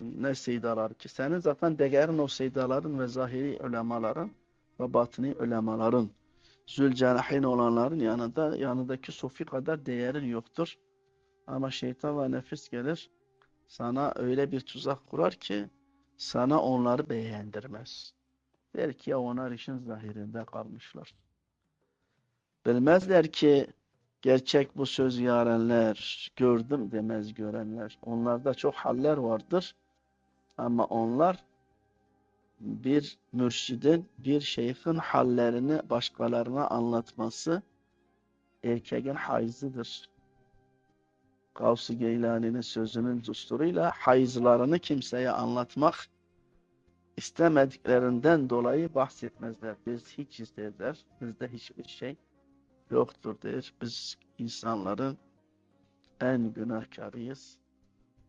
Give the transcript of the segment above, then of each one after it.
ne seydalar ki senin zaten değerin o seydaların ve zahiri ulemaların ve batini ulemaların zülcenahin olanların yanında yanındaki sofi kadar değerin yoktur. Ama şeytan ve nefis gelir sana öyle bir tuzak kurar ki sana onları beğendirmez. Der ki ya onlar işin zahirinde kalmışlar. Bilmezler ki gerçek bu söz yarenler, gördüm demez görenler. Onlarda çok haller vardır. Ama onlar bir mürşidin, bir şeyhin hallerini başkalarına anlatması erkeğin hayzıdır. Gavs-ı Geylani'nin sözünün düsturuyla hayızlarını kimseye anlatmak istemediklerinden dolayı bahsetmezler. Biz hiç derler, bizde hiçbir şey yoktur der. Biz insanların en günahkarıyız,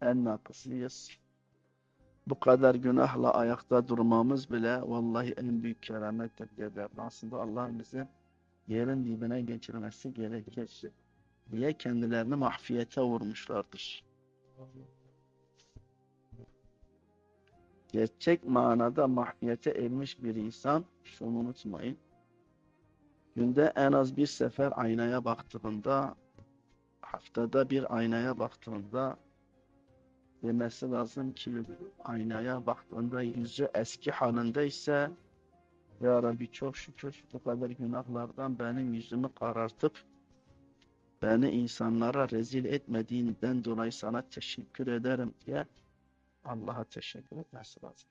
en nakıslıyız. Bu kadar günahla ayakta durmamız bile vallahi en büyük keramettir derler. Aslında Allah bizi yerin dibine geçirmesi gerekir diye kendilerini mahfiyete vurmuşlardır. Gerçek manada mahfiyete ermiş bir insan, şunu unutmayın, günde en az bir sefer aynaya baktığında, haftada bir aynaya baktığında demesi lazım ki aynaya baktığında yüzü eski halindeyse Ya Rabbi çok şükür bu kadar günahlardan benim yüzümü karartıp beni insanlara rezil etmediğinden dolayı sana teşekkür ederim diye Allah'a teşekkür etmesi lazım.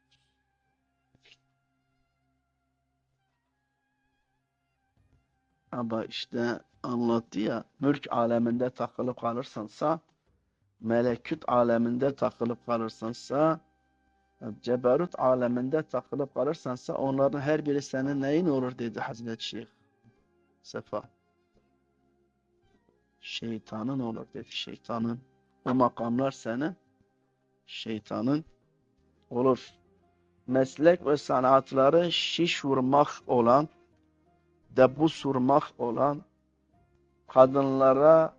Ama işte anlattı ya, mülk aleminde takılıp kalırsansa, melekut aleminde takılıp kalırsansa, ceberut aleminde takılıp kalırsansa onların her biri senin neyin olur dedi Hazreti Şeyh Sefa. Şeytanın olur dedi şeytanın. O makamlar senin şeytanın olur. Meslek ve sanatları şiş vurmak olan, debus vurmak olan, kadınlara,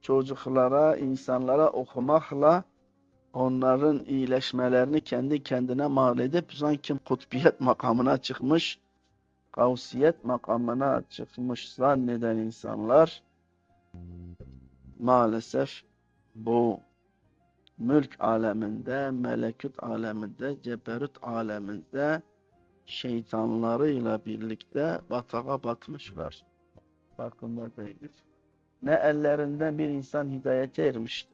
çocuklara, insanlara okumakla onların iyileşmelerini kendi kendine mal edip sanki kutbiyet makamına çıkmış, kavsiyet makamına çıkmış zanneden insanlar maalesef bu mülk aleminde, melekut aleminde, ceberut aleminde şeytanlarıyla birlikte batağa batmışlar. Farkında değiliz. Ne ellerinden bir insan hidayete ermiştir.